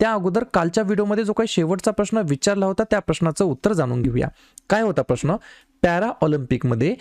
त्या अगोदर कालच्या व्हिडिओमध्ये जो काही शेवटचा प्रश्न विचारला होता त्या प्रश्नाचं उत्तर जाणून घेऊया. काय होता प्रश्न? पॅरा ऑलिम्पिकमध्ये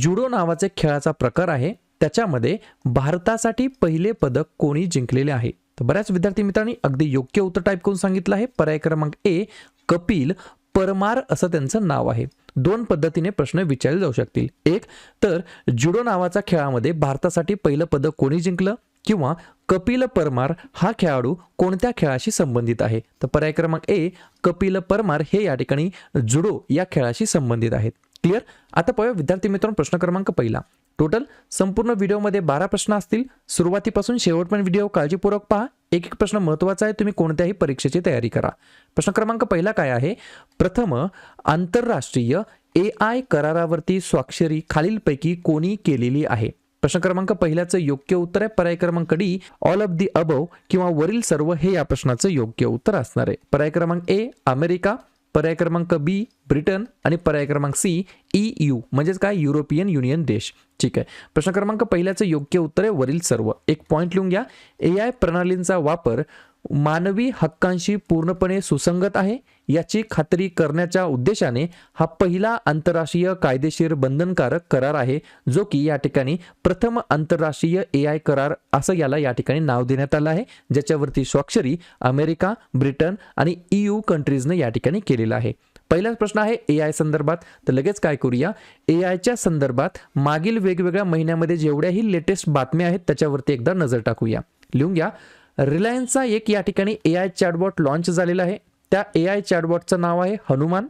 जुडो नावाचे खेळाचा प्रकार आहे. त्याच्यामध्ये भारतासाठी पहिले पदक कोणी जिंकलेले आहे? तर बऱ्याच विद्यार्थी मित्रांनी अगदी योग्य उत्तर टाईप करून सांगितलं आहे. पर्याय क्रमांक ए कपिल परमार असं त्यांचं नाव आहे. दोन पद्धतीने प्रश्न विचारले जाऊ शकतील. एक तर जुडो नावाच्या खेळामध्ये भारतासाठी पहिलं पदक कोणी जिंकलं? किंवा कपिल परमार हा खेळाडू कोणत्या खेळाशी संबंधित आहे? तर पर्याय क्रमांक ए कपिल परमार हे या ठिकाणी जुडो या खेळाशी संबंधित आहेत. क्लिअर आता पाहूया विद्यार्थी मित्रांनो प्रश्न क्रमांक पहिला. टोटल संपूर्ण व्हिडिओमध्ये बारा प्रश्न असतील. सुरुवातीपासून शेवटपर्यंत व्हिडिओ काळजीपूर्वक पहा. एक एक प्रश्न महत्त्वाचा आहे तुम्ही कोणत्याही परीक्षेची तयारी करा. प्रश्न क्रमांक पहिला काय आहे? प्रथम आंतरराष्ट्रीय ए आय करारावरती स्वाक्षरी खालीलपैकी कोणी केलेली आहे? प्रश्न क्रमांक पहिल्याचं योग्य उत्तर आहे. पर्याय क्रमांक D all of the above किंवा वरील सर्व हे या प्रश्नाचं योग्य उत्तर असणार आहे. पर्याय क्रमांक ए अमेरिका. पर्याय क्रमांक बी ब्रिटन. आणि पर्याय क्रमांक सी ई यू. म्हणजेच काय? युरोपियन युनियन देश. ठीक आहे. प्रश्न क्रमांक पहिल्याचं योग्य उत्तर आहे. वरील सर्व. एक पॉईंट लिहून घ्या. ए आय प्रणालींचा वापर मानवी हक्कांशी पूर्णपणे सुसंगत आहे. याची खात्री करण्याच्या उद्देशाने हा पहिला आंतरराष्ट्रीय कायदेशीर बंधनकारक करार आहे जो की या ठिकाणी प्रथम आंतरराष्ट्रीय ए आय करार असं याला या ठिकाणी नाव देण्यात आलं आहे ज्याच्यावरती स्वाक्षरी अमेरिका ब्रिटन आणि ईयू कंट्रीजने या ठिकाणी केलेला आहे. पहिलाच प्रश्न आहे ए आय संदर्भात. तर लगेच काय करूया? ए आयच्या संदर्भात मागील वेगवेगळ्या महिन्यामध्ये जेवढ्याही लेटेस्ट बातम्या आहेत त्याच्यावरती एकदा नजर टाकूया. लिहून घ्या. रिलायन्सचा एक या ठिकाणी ए आय चॅटबॉट लॉन्च झालेला आहे. त्या ए आय चॅटबॉटचं नाव आहे हनुमान.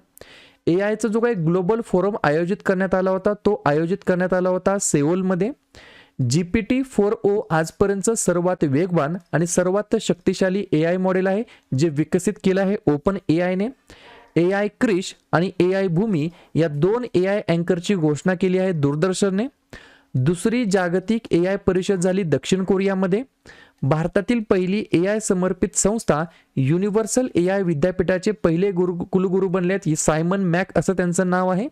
ए आयचा जो काही ग्लोबल फोरम आयोजित करण्यात आला होता तो आयोजित करण्यात आला होता सेओलमध्ये. G P T four O आजपर्यंत सर्वात वेगवान आणि सर्वात शक्तिशाली ए आय मॉडेल आहे जे विकसित केलं आहे ओपन ए आयने ए आय क्रिश आणि ए आय भूमी या दोन ए आय अँकरची घोषणा केली आहे दूरदर्शनने. दुसरी जागतिक ए आय परिषद झाली दक्षिण कोरियामध्ये. भारतातील पहिली ए आय समर्पित संस्था युनिव्हर्सल ए आय विद्यापीठाचे पहिले गुरु कुलगुरू बनले आहेत सायमन मॅक असं त्यांचं नाव आहे.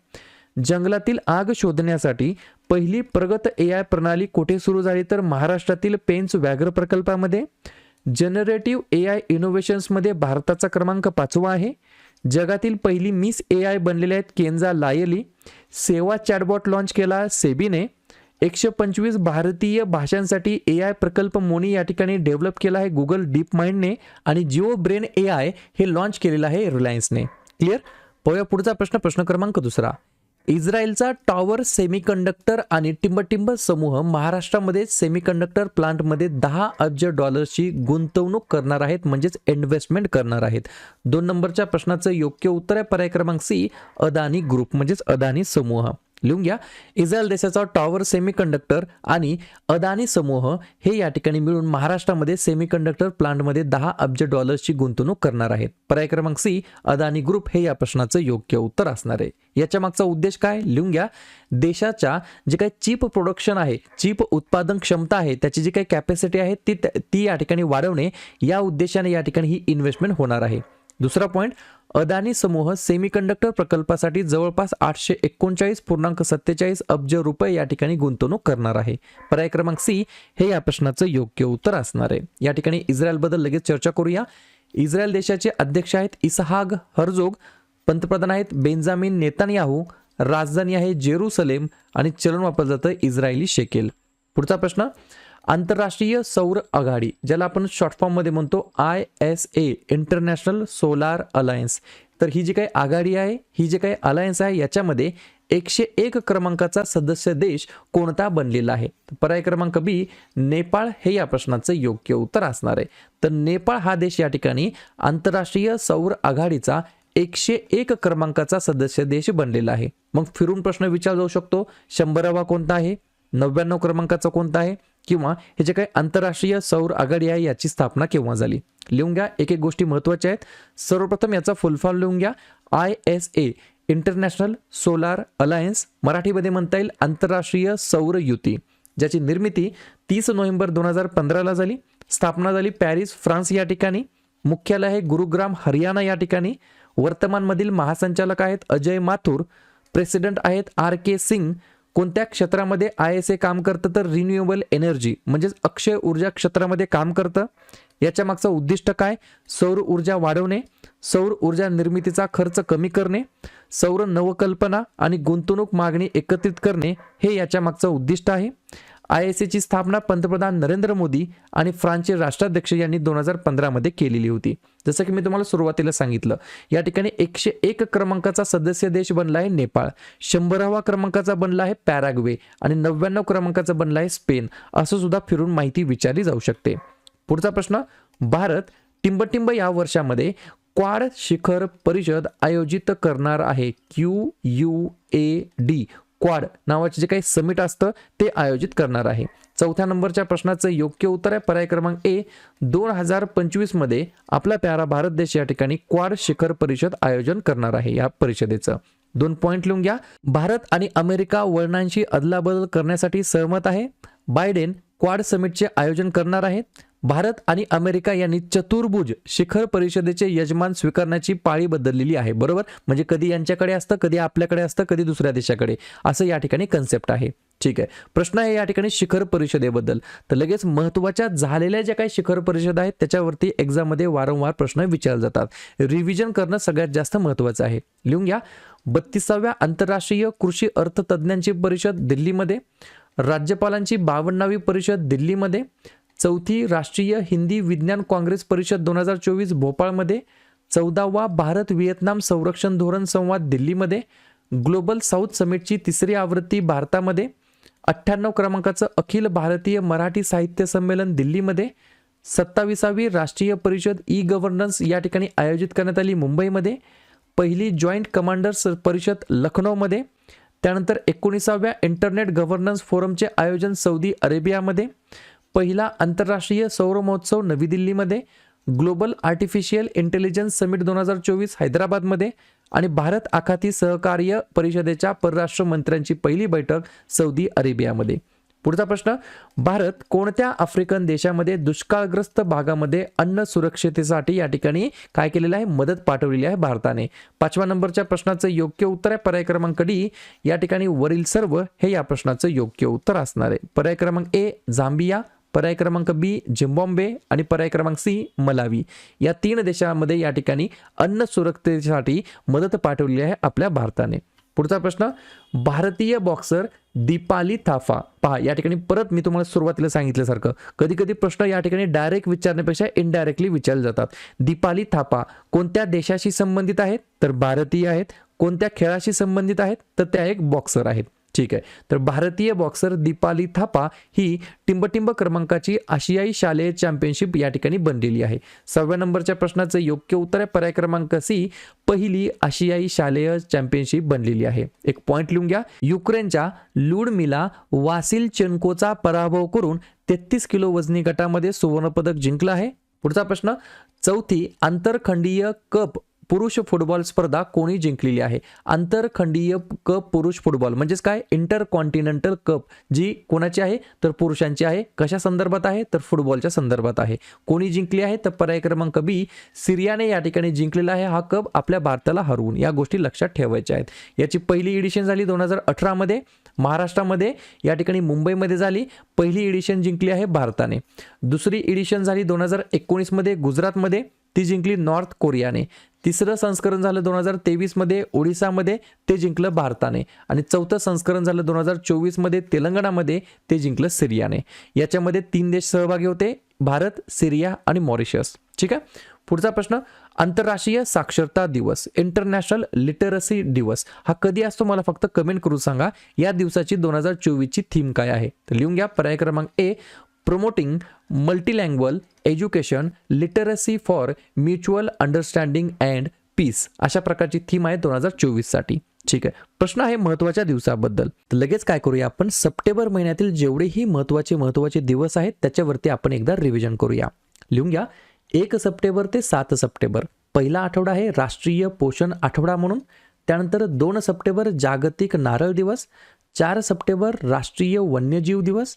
जंगलातील आग शोधण्यासाठी पहिली प्रगत ए आय प्रणाली कुठे सुरू झाली तर महाराष्ट्रातील पेन्स व्याघ्र प्रकल्पामध्ये? जनरेटिव्ह ए आय इनोव्हेशन्समध्ये भारताचा क्रमांक पाचवा आहे. जगातील पहिली मिस ए आय बनलेल्या आहेत केंजा लायली. सेवा चॅटबॉट लॉन्च केला सेबीने. एकशे पंचवीस भारतीय भाषांसाठी ए आय प्रकल्प मोनी या ठिकाणी डेव्हलप केला आहे. गुगल डीप माइंडने आणि जिओ ब्रेन ए आय हे लॉन्च केलेलं आहे रिलायन्सने क्लिअर पाहूया पुढचा प्रश्न. प्रश्न क्रमांक दुसरा. इस्रायलचा टॉवर सेमीकंडक्टर आणि टिंबटिंब समूह महाराष्ट्रामध्ये सेमीकंडक्टर प्लांटमध्ये दहा अब्ज डॉलर्सची गुंतवणूक करणार आहेत म्हणजेच इन्व्हेस्टमेंट करणार आहेत. दोन नंबरच्या प्रश्नाचं योग्य उत्तर आहे. पर्याय क्रमांक सी अदानी ग्रुप म्हणजेच अदानी समूह. लिहून घ्या. इस्रायल देशाचा टॉवर सेमीकंडक्टर आणि अदानी समूह हे या ठिकाणी मिळून महाराष्ट्रामध्ये सेमीकंडक्टर प्लांटमध्ये दहा अब्ज डॉलर्सची गुंतवणूक करणार आहेत. पर्याय क्रमांक सी अदानी ग्रुप हे या प्रश्नाचं योग्य उत्तर असणार आहे. याच्या मागचा उद्देश काय? लिहून घ्या. देशाच्या जे काही चीप प्रोडक्शन आहे चीप उत्पादन क्षमता आहे त्याची जी काही कॅपॅसिटी आहे ती ती या ठिकाणी वाढवणे या उद्देशाने या ठिकाणी ही इन्व्हेस्टमेंट होणार आहे. दुसरा पॉईंट अदानी समूह सेमीकंडक्टर प्रकल्पासाठी जवळपास आठशे एकोणचाळीस पूर्णांक सत्तेचाळीस अब्ज रुपये या ठिकाणी गुंतवणूक करणार आहे. पर्याय क्रमांक सी हे या प्रश्नाचं योग्य उत्तर असणार आहे. या ठिकाणी इस्रायलबद्दल लगेच चर्चा करूया. इस्रायल देशाचे अध्यक्ष आहेत इसहाग हरजोग पंतप्रधान आहेत बेंजामिन नेतानयाहू राजधानी आहे जेरुसलेम आणि चलन वापरलं जातं इस्रायली शेकेल. पुढचा प्रश्न आंतरराष्ट्रीय सौर आघाडी ज्याला आपण शॉर्ट फॉर्ममध्ये म्हणतो I S A international solar alliance तर ही जी काही आघाडी आहे ही जी काही अलायन्स आहे याच्यामध्ये एकशे एक क्रमांकाचा सदस्य देश कोणता बनलेला आहे? पर्याय क्रमांक बी नेपाळ हे या प्रश्नाचं योग्य उत्तर असणार आहे. तर नेपाळ हा देश या ठिकाणी आंतरराष्ट्रीय सौर आघाडीचा एकशे एक क्रमांकाचा सदस्य देश बनलेला आहे. मग फिरून प्रश्न विचार जाऊ शकतो. शंभरावा कोणता आहे? नव्याण्णव क्रमांकाचा कोणता आहे? किंवा हे जे काही आंतरराष्ट्रीय सौर आघाडी आहे याची स्थापना केव्हा झाली? लिहून घ्या. एक एक गोष्टी महत्त्वाच्या आहेत. सर्वप्रथम याचा फुलफॉर्म लिहून घ्या. I S A international solar alliance मराठीमध्ये म्हणता येईल आंतरराष्ट्रीय सौर युती ज्याची निर्मिती तीस नोव्हेंबर दोन हजार पंधराला झाली. स्थापना झाली पॅरिस फ्रान्स या ठिकाणी. मुख्यालय आहे गुरुग्राम हरियाणा या ठिकाणी. वर्तमानमधील महासंचालक आहेत अजय माथुर. प्रेसिडेंट आहेत आर के सिंग कोणत्या क्षेत्रामध्ये आय एस ए काम करतं तर रिन्युएबल एनर्जी म्हणजेच अक्षय ऊर्जा क्षेत्रामध्ये काम करतं? याच्या मागचं उद्दिष्ट काय? सौर ऊर्जा वाढवणे सौर ऊर्जा निर्मितीचा खर्च कमी करणे सौर नवकल्पना आणि गुंतवणूक मागणी एकत्रित करणे हे याच्या मागचं उद्दिष्ट आहे. आय एस एची स्थापना पंतप्रधान नरेंद्र मोदी आणि फ्रान्सचे राष्ट्राध्यक्ष यांनी दोन हजार पंधरामध्ये केलेली होती. जसं की मी तुम्हाला सुरुवातीला सांगितलं या ठिकाणी एकशे एक क्रमांकाचा सदस्य देश बनला आहे नेपाळ शंभरावा क्रमांकाचा बनला आहे पॅराग्वे आणि नव्याण्णव क्रमांकाचा बनला आहे स्पेन असं सुद्धा फिरून माहिती विचारली जाऊ शकते. पुढचा प्रश्न भारत टिंबटिंब या वर्षामध्ये क्वाड शिखर परिषद आयोजित करणार आहे Q U A D. Quad नावाचे जे काही समिट असतं ते आयोजित करणार आहे. चौथ्या नंबरच्या प्रश्नाचं योग्य उत्तर आहे. पर्याय क्रमांक ए दोन हजार पंचवीसमध्ये आपला प्यारा भारत देश या ठिकाणी क्वाड शिखर परिषद आयोजन करणार आहे या परिषदेचं. दोन पॉईंट लिहून घ्या. भारत आणि अमेरिका वळणांशी अदलाबदल करण्यासाठी सहमत आहे. बायडेन क्वाड समिटचे आयोजन करणार आहेत भारत आणि अमेरिका यांनी चतुर्भुज शिखर परिषदेचे यजमान स्वीकारण्याची पाळी बदललेली आहे बरोबर? म्हणजे कधी यांच्याकडे असतं कधी आपल्याकडे असतं कधी दुसऱ्या देशाकडे. असं या ठिकाणी कन्सेप्ट आहे. ठीक आहे. प्रश्न आहे या ठिकाणी शिखर परिषदेबद्दल. तर लगेच महत्त्वाच्या झालेल्या ज्या काही शिखर परिषद आहेत त्याच्यावरती एक्झाममध्ये वारंवार प्रश्न विचारले जातात. रिव्हिजन करणं सगळ्यात जास्त महत्त्वाचं आहे. लिहून घ्या. बत्तीसाव्या आंतरराष्ट्रीय कृषी अर्थतज्ञांची परिषद दिल्लीमध्ये. राज्यपालांची बावन्नावी परिषद दिल्लीमध्ये. चौथी राष्ट्रीय हिंदी विज्ञान काँग्रेस परिषद दोन हजार चोवीस भोपाळमध्ये चौदावा भारत व्हिएतनाम संरक्षण धोरण संवाद दिल्लीमध्ये ग्लोबल साऊथ समिटची तिसरी आवृत्ती भारतामध्ये अठ्ठ्याण्णव क्रमांकाचं अखिल भारतीय मराठी साहित्य संमेलन दिल्लीमध्ये सत्तावीसावी राष्ट्रीय परिषद ई गव्हर्नन्स या ठिकाणी आयोजित करण्यात आली मुंबईमध्ये पहिली जॉईंट कमांडर्स परिषद लखनौमध्ये त्यानंतर एकोणीसाव्या इंटरनेट गव्हर्नन्स फोरमचे आयोजन सौदी अरेबियामध्ये पहिला आंतरराष्ट्रीय सौर महोत्सव नवी दिल्लीमध्ये ग्लोबल आर्टिफिशियल इंटेलिजन्स समिट दोन हजार चोवीस हैदराबादमध्ये आणि भारत आखाती सहकार्य परिषदेच्या परराष्ट्र मंत्र्यांची पहिली बैठक सौदी अरेबियामध्ये. पुढचा प्रश्न भारत कोणत्या आफ्रिकन देशामध्ये दुष्काळग्रस्त भागामध्ये अन्न सुरक्षितेसाठी या ठिकाणी काय केलेलं आहे? मदत पाठवलेली आहे भारताने. पाचव्या नंबरच्या प्रश्नाचं योग्य उत्तर आहे पर्याय क्रमांक डी. या ठिकाणी वरील सर्व हे या प्रश्नाचं योग्य उत्तर असणार आहे. पर्याय क्रमांक ए झांबिया पर्याय क्रमांक बी झिम्बॉम्बे आणि पर्याय क्रमांक सी मलावी. या तीन देशांमध्ये या ठिकाणी अन्न सुरक्षतेसाठी मदत पाठवली आहे आपल्या भारताने. पुढचा प्रश्न भारतीय बॉक्सर दीपाली थाफा पहा या ठिकाणी परत मी तुम्हाला सुरुवातीला सांगितल्यासारखं कधी कधी प्रश्न या ठिकाणी डायरेक्ट विचारण्यापेक्षा इनडायरेक्टली विचारले जातात. दीपाली थापा कोणत्या देशाशी संबंधित आहेत? तर भारतीय आहेत. कोणत्या खेळाशी संबंधित आहेत? तर त्या एक बॉक्सर आहेत. ठीक आहे. तर भारतीय बॉक्सर दीपाली थापा ही टिंबटिंब क्रमांकाची आशियाई शालेय चॅम्पियनशिप या ठिकाणी बनलेली आहे. सहाव्या नंबरच्या प्रश्नाचं योग्य उत्तर आहे. पर्याय क्रमांक सी पहिली आशियाई शालेय चॅम्पियनशिप बनलेली आहे. एक पॉईंट लिहून घ्या. युक्रेनच्या लुडमिला वासिल चेन्कोचा पराभव करून तेहतीस किलो वजनी गटामध्ये सुवर्णपदक जिंकलं आहे. पुढचा प्रश्न चौथी आंतरखंडीय कप पुरुष फुटबॉल स्पर्धा कोणी जिंकलेली आहे? आंतरखंडीय कप पुरुष फुटबॉल म्हणजेच काय? इंटर कॉन्टिनेंटल कप जी कोणाची आहे? तर पुरुषांची आहे. कशा संदर्भात आहे? तर फुटबॉलच्या संदर्भात आहे. कोणी जिंकली आहे? तर पर्याय क्रमांक बी सिरियाने या ठिकाणी जिंकलेला आहे हा कप आपल्या भारताला हरवून. या गोष्टी लक्षात ठेवायच्या आहेत. याची पहिली एडिशन झाली दोन हजार अठरामध्ये महाराष्ट्रामध्ये या ठिकाणी मुंबईमध्ये झाली. पहिली एडिशन जिंकली आहे भारताने. दुसरी एडिशन झाली दोन हजार एकोणीसमध्ये गुजरातमध्ये. ती जिंकली नॉर्थ कोरियाने. तिसरं संस्करण झालं दोन हजार तेवीसमध्ये ओडिसामध्ये ते जिंकलं भारताने. आणि चौथं संस्करण झालं दोन हजार चोवीसमध्ये तेलंगणामध्ये ते जिंकलं सिरियाने. याच्यामध्ये तीन देश सहभागी होते भारत सिरिया आणि मॉरिशस. ठीक आहे? पुढचा प्रश्न आंतरराष्ट्रीय साक्षरता दिवस इंटरनॅशनल लिटरसी दिवस हा कधी असतो मला फक्त कमेंट करून सांगा. या दिवसाची दोन हजार चोवीसची थीम काय आहे? तर लिहून घ्या पर्याय क्रमांक A promoting multilingual education literacy for mutual understanding and peace अशा प्रकारची थीम आहे दोन हजार चोवीससाठी ठीक आहे. प्रश्न आहे महत्त्वाच्या दिवसाबद्दल. तर लगेच काय करूया आपण? सप्टेंबर महिन्यातील जेवढेही महत्त्वाचे महत्त्वाचे दिवस आहेत त्याच्यावरती आपण एकदा रिव्हिजन करूया. लिहून घ्या. एक सप्टेंबर ते सात सप्टेंबर. पहिला आठवडा आहे राष्ट्रीय पोषण आठवडा म्हणून. त्यानंतर दोन सप्टेंबर जागतिक नारळ दिवस. चार सप्टेंबर राष्ट्रीय वन्यजीव दिवस.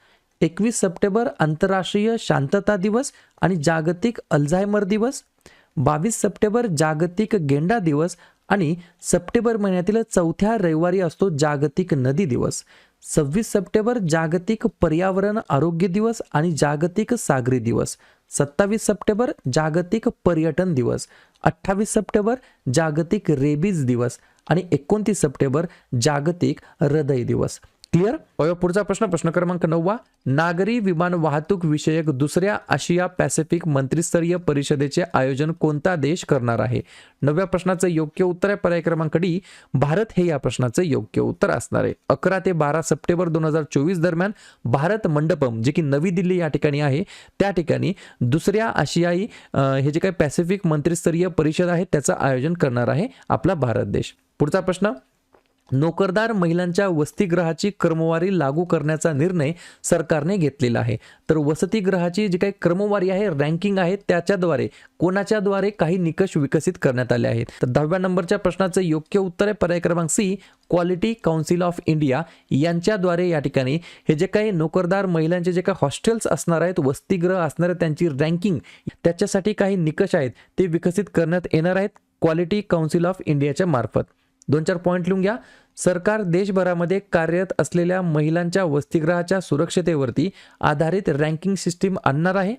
एकवीस सप्टेंबर आंतरराष्ट्रीय शांतता दिवस आणि जागतिक अल्झायमर दिवस बावीस सप्टेंबर जागतिक गेंडा दिवस आणि सप्टेंबर महिन्यातील चौथ्या रविवारी असतो जागतिक नदी दिवस. सव्वीस सप्टेंबर जागतिक पर्यावरण आरोग्य दिवस आणि जागतिक सागरी दिवस. सत्तावीस सप्टेंबर जागतिक पर्यटन दिवस. अठ्ठावीस सप्टेंबर जागतिक रेबीज दिवस आणि एकोणतीस सप्टेंबर जागतिक हृदय दिवस. क्लिअर? पुढचा प्रश्न प्रश्न क्रमांक नववा. नागरी विमान वाहतूक विषयक दुसऱ्या आशिया पॅसिफिक मंत्रिस्तरीय परिषदेचे आयोजन कोणता देश करणार आहे? नवव्या प्रश्नाचं योग्य उत्तर आहे पर्याय क्रमांक डी. भारत हे या प्रश्नाचं योग्य उत्तर असणार आहे. अकरा ते बारा सप्टेंबर दोन हजार चोवीस दरम्यान भारत मंडपम जे की नवी दिल्ली या ठिकाणी आहे त्या ठिकाणी दुसऱ्या आशियाई हे जे काही पॅसिफिक मंत्रिस्तरीय परिषद आहे त्याचं आयोजन करणार आहे आपला भारत देश. पुढचा प्रश्न. नोकरदार महिलांच्या वसतिगृहाची क्रमवारी लागू करण्याचा निर्णय सरकारने घेतलेला आहे. तर वसतिगृहाची जी काही क्रमवारी आहे रँकिंग आहे त्याच्याद्वारे कोणाच्याद्वारे काही निकष विकसित करण्यात आले आहेत? तर दहाव्या नंबरच्या प्रश्नाचं योग्य उत्तर आहे पर्याय क्रमांक C quality council of India. यांच्याद्वारे या ठिकाणी हे जे काही नोकरदार महिलांचे जे काही हॉस्टेल्स असणार आहेत वसतिगृह असणार आहेत त्यांची रँकिंग त्याच्यासाठी काही निकष आहेत ते विकसित करण्यात येणार आहेत क्वालिटी काउन्सिल ऑफ इंडियाच्या मार्फत. दोन चार पॉईंट लिहून घ्या. सरकार देशभरामध्ये कार्यरत असलेल्या महिलांच्या वसतिगृहाच्या सुरक्षतेवरती आधारित रँकिंग सिस्टीम आणणार आहे.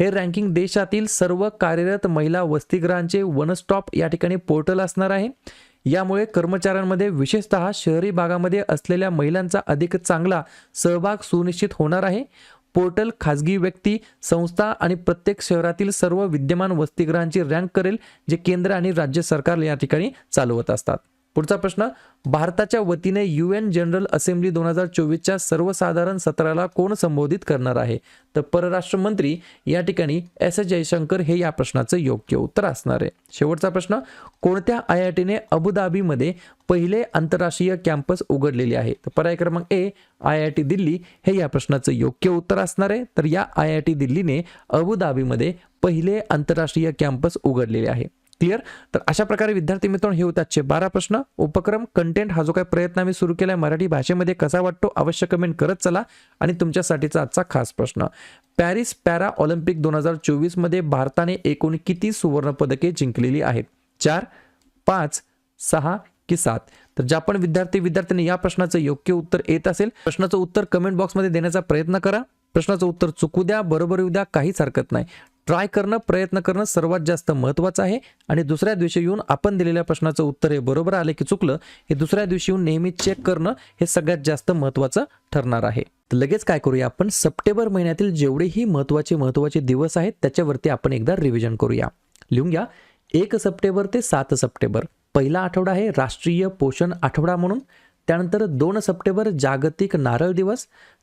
हे रँकिंग देशातील सर्व कार्यरत महिला वसतिगृहांचे वन स्टॉप या ठिकाणी पोर्टल असणार आहे. यामुळे कर्मचाऱ्यांमध्ये विशेषतः शहरी भागामध्ये असलेल्या महिलांचा अधिक चांगला सहभाग सुनिश्चित होणार आहे. पोर्टल खाजगी व्यक्ती संस्था आणि प्रत्येक शहरातील सर्व विद्यमान वसतिगृहांची रँक करेल जे केंद्र आणि राज्य सरकार या ठिकाणी चालवत असतात. पुढचा प्रश्न भारताच्या वतीने यू एन जनरल असेंब्ली दोन हजार चोवीसच्या सर्वसाधारण सत्राला कोण संबोधित करणार आहे? तर परराष्ट्र मंत्री या ठिकाणी एस जयशंकर हे या प्रश्नाचं योग्य उत्तर असणार आहे. शेवटचा प्रश्न कोणत्या आय आय टीने अबुधाबीमध्ये पहिले आंतरराष्ट्रीय कॅम्पस उघडलेले आहे? तर पर्याय क्रमांक A I I T Delhi हे या प्रश्नाचं योग्य उत्तर असणार आहे. तर या आय आय टी दिल्लीने अबुधाबीमध्ये पहिले आंतरराष्ट्रीय कॅम्पस उघडलेले आहे. क्लिअर? तर अशा प्रकारे विद्यार्थी मित्रांनो हे होते आजचे बारा प्रश्न. उपक्रम कंटेंट हा जो काही प्रयत्न आम्ही सुरू केला आहे मराठी भाषेमध्ये कसा वाटतो अवश्य कमेंट करत चला. आणि तुमच्यासाठीचा आजचा खास प्रश्न पॅरिस पॅरा ऑलिम्पिक दोन हजार चोवीसमध्ये भारताने एकूण किती सुवर्णपदके जिंकलेली आहेत? चार पाच सहा की सात? तर ज्या पण विद्यार्थी विद्यार्थ्यांनी या प्रश्नाचं योग्य उत्तर येत असेल प्रश्नाचं उत्तर कमेंट बॉक्समध्ये देण्याचा प्रयत्न करा. प्रश्नाचं उत्तर चुकू द्या बरोबर येऊ द्या काहीच हरकत नाही. ट्राय करणं प्रयत्न करणं सर्वात जास्त महत्त्वाचं आहे. आणि दुसऱ्या दिवशी येऊन आपण दिलेल्या प्रश्नाचं उत्तर हे बरोबर आले की चुकलं हे दुसऱ्या दिवशी येऊन नेहमी चेक करणं हे सगळ्यात जास्त महत्त्वाचं ठरणार आहे. तर लगेच काय करूया आपण? सप्टेंबर महिन्यातील जेवढेही महत्त्वाचे महत्त्वाचे दिवस आहेत त्याच्यावरती आपण एकदा रिव्हिजन करूया. लिहून घ्या. एक सप्टेंबर ते सात सप्टेंबर. पहिला आठवडा आहे राष्ट्रीय पोषण आठवडा म्हणून. त्यानंतर दोन सप्टेंबर जागतिक नारळ दिवस.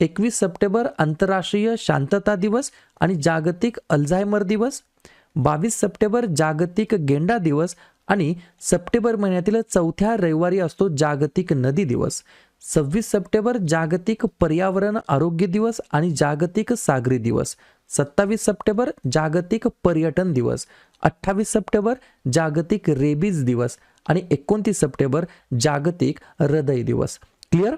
एकवीस सप्टेंबर आंतरराष्ट्रीय शांतता दिवस आणि जागतिक अल्झायमर दिवस बावीस सप्टेंबर जागतिक गेंडा दिवस आणि सप्टेंबर महिन्यातील चौथ्या रविवारी असतो जागतिक नदी दिवस. सव्वीस सप्टेंबर जागतिक पर्यावरण आरोग्य दिवस आणि जागतिक सागरी दिवस. सत्तावीस सप्टेंबर जागतिक पर्यटन दिवस. अठ्ठावीस सप्टेंबर जागतिक रेबीज दिवस आणि एकोणतीस सप्टेंबर जागतिक हृदय दिवस. क्लिअर?